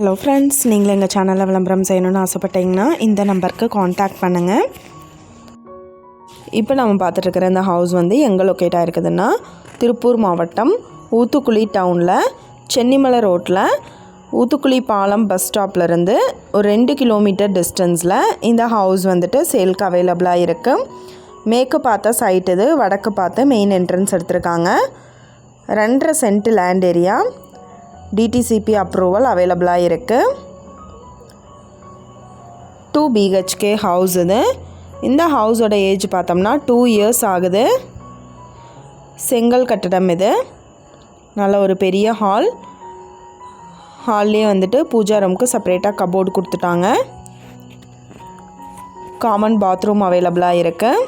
Hello friends நீங்கள் எங்கள் சேனலில் விளம்பரம் செய்யணும்னு ஆசைப்பட்டீங்கன்னா இந்த நம்பருக்கு காண்டாக்ட் பண்ணுங்கள் இப்போ நம்ம பார்த்துட்ருக்கிற இந்த ஹவுஸ் வந்து எங்கே லொக்கேட் ஆகிருக்குதுன்னா திருப்பூர் மாவட்டம் ஊத்துக்குழி டவுனில் சென்னிமலை ரோட்டில் ஊத்துக்குழி பாலம் பஸ் ஸ்டாப்லேருந்து ஒரு ரெண்டு கிலோமீட்டர் டிஸ்டன்ஸில் இந்த ஹவுஸ் வந்துட்டு சேல்க்கு அவைலபிளாக இருக்குது மேற்கு பார்த்த சைட் இது வடக்கு பார்த்து மெயின் என்ட்ரன்ஸ் எடுத்திருக்காங்க. ரெண்டரை cent land area DTCP approval அவைலபிளாக இருக்குது டூ பிஹெச்கே ஹவுஸ் இது. இந்த ஹவுஸோட ஏஜ் பார்த்தோம்னா டூ இயர்ஸ் ஆகுது. செங்கல் கட்டடம் இது. நல்ல ஒரு பெரிய ஹால் ஹால்லே வந்துட்டு பூஜா ரூமுக்கு செப்பரேட்டாக கபோர்டு கொடுத்துட்டாங்க. காமன் பாத்ரூம் அவைலபிளாக இருக்குது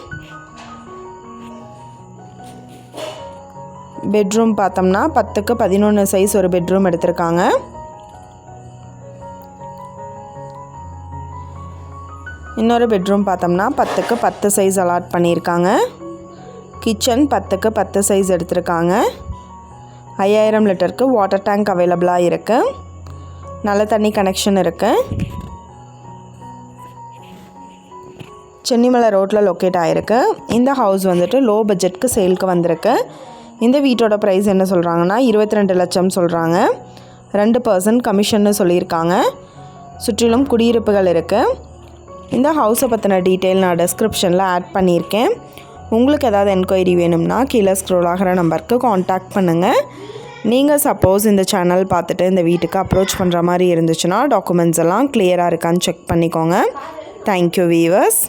பெட்ரூம் பார்த்தோம்னா பத்துக்கு பதினொன்று சைஸ் ஒரு பெட்ரூம் எடுத்திருக்காங்க. இன்னொரு பெட்ரூம் பார்த்தோம்னா பத்துக்கு பத்து சைஸ் அலாட் பண்ணியிருக்காங்க. கிச்சன் பத்துக்கு பத்து சைஸ் எடுத்திருக்காங்க. ஐயாயிரம் லிட்டருக்கு வாட்டர் டேங்க் அவைலபிளாக இருக்குது நல்ல தண்ணி கனெக்ஷன் இருக்குது சென்னிமலை ரோட்டில் லொக்கேட் ஆகிருக்கு இந்த ஹவுஸ் வந்துட்டு லோ பட்ஜெட்க்கு சேலுக்கு வந்திருக்கு. இந்த வீட்டோட ப்ரைஸ் என்ன சொல்கிறாங்கன்னா இருபத்தி ரெண்டு லட்சம் சொல்கிறாங்க ரெண்டு பர்சன்ட் கமிஷன்னு சொல்லியிருக்காங்க. சுற்றிலும் குடியிருப்புகள் இருக்குது இந்த ஹவுஸை பற்றின டீட்டெயில் நான் டிஸ்கிரிப்ஷனில் ஆட் பண்ணியிருக்கேன். உங்களுக்கு ஏதாவது என்கொயரி வேணும்னா கீழே ஸ்க்ரோல் ஆகிற நம்பருக்கு காண்டாக்ட் பண்ணுங்கள் நீங்கள் சப்போஸ் இந்த சேனல் பார்த்துட்டு இந்த வீட்டுக்கு அப்ரோச் பண்ணுற மாதிரி இருந்துச்சுன்னா டாக்குமெண்ட்ஸ் எல்லாம் கிளியராக இருக்கான்னு செக் பண்ணிக்கோங்க. Thank you viewers